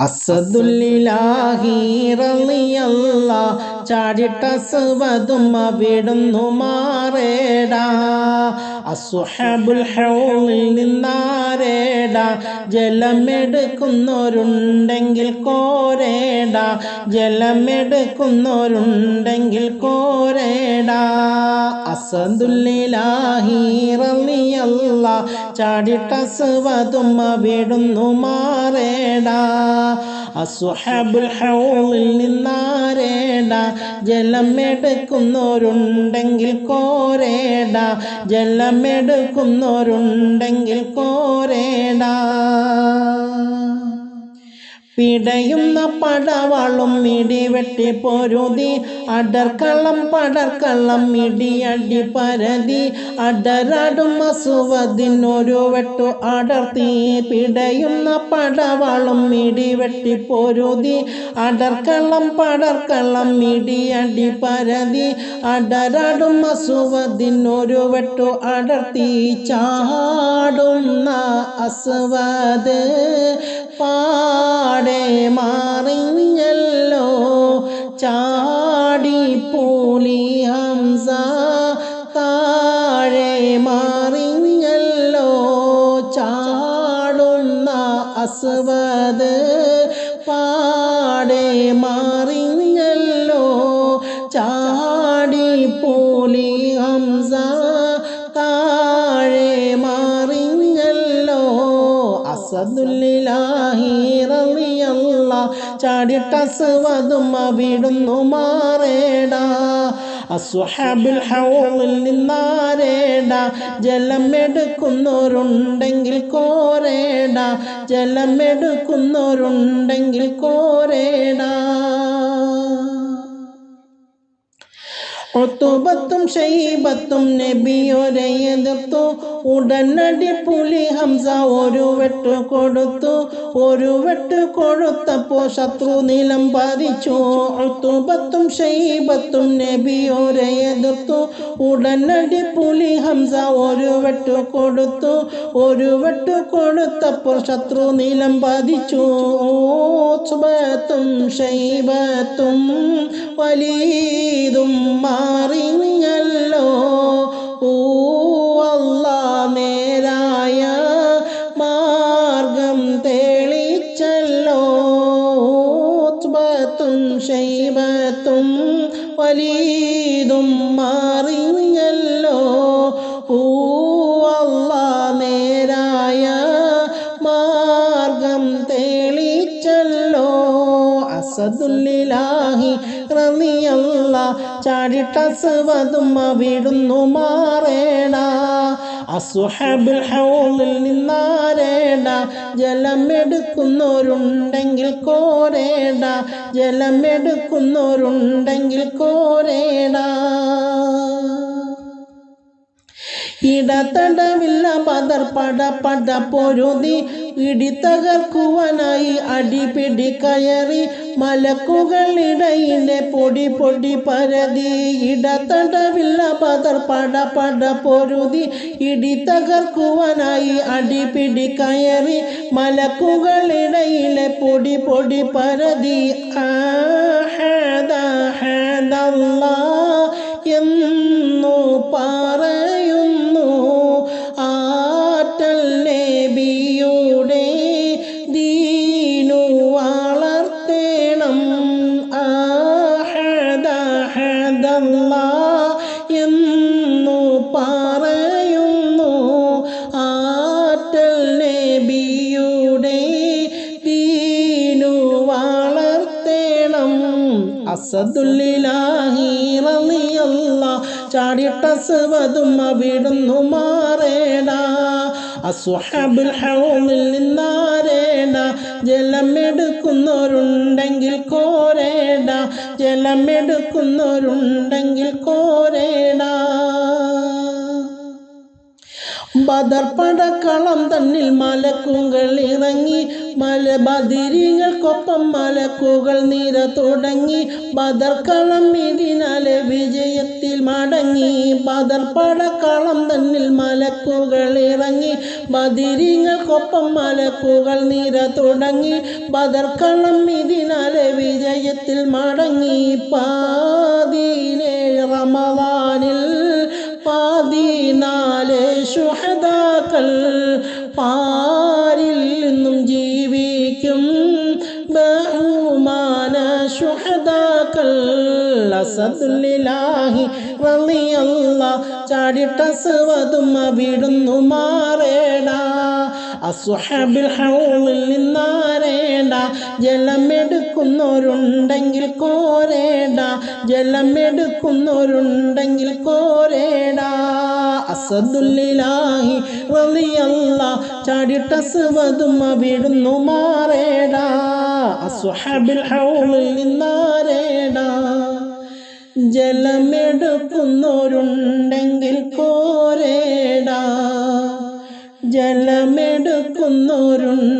അസദുല്ലാഹി റളിയല്ല. ചാടിട്ട സുവതും അവിടുന്നു മാറേടാ. അസുഹബുൽ ഹൗളിൽ നിന്നാരേട. ജലമെടുക്കുന്നവരുണ്ടെങ്കിൽ കോരേട. ജലമെടുക്കുന്നവരുണ്ടെങ്കിൽ കോരേട. അസദുല്ലാഹീറിയല്ല ചാടിട്ടസുവതും വിടുന്നു മാറേട. അസുഹബുൽ ഹൗളിൽ നിന്നാരേട. ജലമെടുക്കുന്നവരുണ്ടെങ്കിൽ കോരേട. ജലമെടുക്കുന്നവരുണ്ടെങ്കിൽ കോരേട. പിടയുന്ന പടവളും ഇടിവെട്ടി പൊരുതി. അടർക്കള്ളം പടർക്കള്ളം മിടിയടി പരതി. അടരാടും അസുവതിനൊരു വെട്ടു അടർത്തി. പിടയുന്ന പടവളും ഇടിവെട്ടി പൊരുതി. അടർക്കള്ളം പടർക്കള്ളം മിടിയടി പരതി. അടരാടും അസുവതിനൊരു വെട്ടു അടർത്തി. ചാടുന്ന അസുവത് പാടെ മാറിഞ്ഞല്ലോ. ചാടി പൂലി ഹംസ താഴെ മാറിഞ്ഞല്ലോ. ചാടുന്ന അസ്വദ് അസദുല്ലാഹി റളിയല്ല. ചാടിട്ട സുവതും അവിടുന്നു മാറേട. അസ്വഹാബിൽ ഹൗളിൽ നിന്നാരേട. ജലമെടുക്കുന്നവരുണ്ടെങ്കിൽ കോരേട. ജലമെടുക്കുന്നവരുണ്ടെങ്കിൽ കോരേടാ. ഒത്തുബത്തും ഷൈബത്തും നബിയൊരെ എതിർത്തു ഉടനടി പുലി ഹംസ ഒരു വെട്ട് കൊടുത്തു. ഒരു വെട്ട് കൊടുത്തപ്പോ ശത്രു നിലം പതിച്ചു. ഒത്തുബത്തും ഷൈബത്തും നബിയൊരെ എതിർത്തു ഉടനടി പുലി ഹംസ ഒരു വെട്ട് കൊടുത്തു. ഒരു വെട്ട് കൊടുത്തപ്പോൾ ശത്രു നിലം പതിച്ചു. ഓത്തുബത്തും ഷൈബത്തും വലീതും മാറിഞ്ഞല്ലോ ഓ അസദുല്ലാഹി റമിയല്ല ചാടിട്ട സുവതും അവിടുന്നു മാറേണ. അസുഹബിൽ ഹൗളിൽ നിന്നാരേട ജലമെടുക്കുന്നവരുണ്ടെങ്കിൽ കോരേട ജലമെടുക്കുന്നവരുണ്ടെങ്കിൽ കോരേട ഇടതടവില്ല പതർ പട പൊരുതി. ഇടിത്തകർക്കുവാനായി അടിപിടി കയറി. മലക്കുകളിടയിലെ പൊടി പൊടി പരതി. ഇടത്തടമില്ല പതർ പട പൊരുതി. ഇടിത്തകർക്കുവാനായി അടിപിടി കയറി. മലക്കുകളിടയിലെ പൊടി പൊടി പരതി. ആഹദല്ല അസദുല്ലാഹി റളിയല്ല. ചാടിട്ട സവതും അവിടുന്നു മാറേട അസുഹബുൽ ഹൗമിൽ നിന്നാരേട ജലമെടുക്കുന്നവരുണ്ടെങ്കിൽ കോരേട ജലമെടുക്കുന്നവരുണ്ടെങ്കിൽ കോരേട ബദർ പടക്കളം തന്നിൽ മലക്കുകൾ ഇറങ്ങി മല മലക്കുകൾ നിര തുടങ്ങി ബദർക്കളം ഇതിനാലെ വിജയത്തിൽ മടങ്ങി. ബദർ പടക്കളം തന്നിൽ മലക്കുകൾ ഇറങ്ങി ബദിരിങ്ങൾക്കൊപ്പം മലക്കുകൾ നിര തുടങ്ങി ബദർക്കളം ഇതിനാലെ വിജയത്തിൽ മടങ്ങി. പാതിനേഴ് റമവാനിൽ പതിനാല് ശുഹദാക്കൾ പാരിൽ നിന്നും ജീവിക്കും. ബഹുമാന ശുഹദാക്കൾ അസദുലിലാഹി റളിയല്ല ചാടിട്ട സവതും അവിടുന്നു മാറേടാ. അസുഹബിൽ ഹൗളിൽ നിന്നാരേണ്ട. ജലമെടുക്കുന്നവരുണ്ടെങ്കിൽ കോരേണ്ട ജലമെടുക്കുന്നവരുണ്ടെങ്കിൽ കോരേണ്ട അസദുല്ലിലാഹി വലിയല്ല ചാടിട്ട സുവതും അവിടുന്നു മാറേട. അസുഹബിൽ ഹൗളിൽ നിന്നാരേടാ. ജലമെടുക്കുന്നവരുണ്ടെങ്കിൽ കോരേടാ. ജലമെടുക്കുന്നവരുണ്ടെങ്കിൽ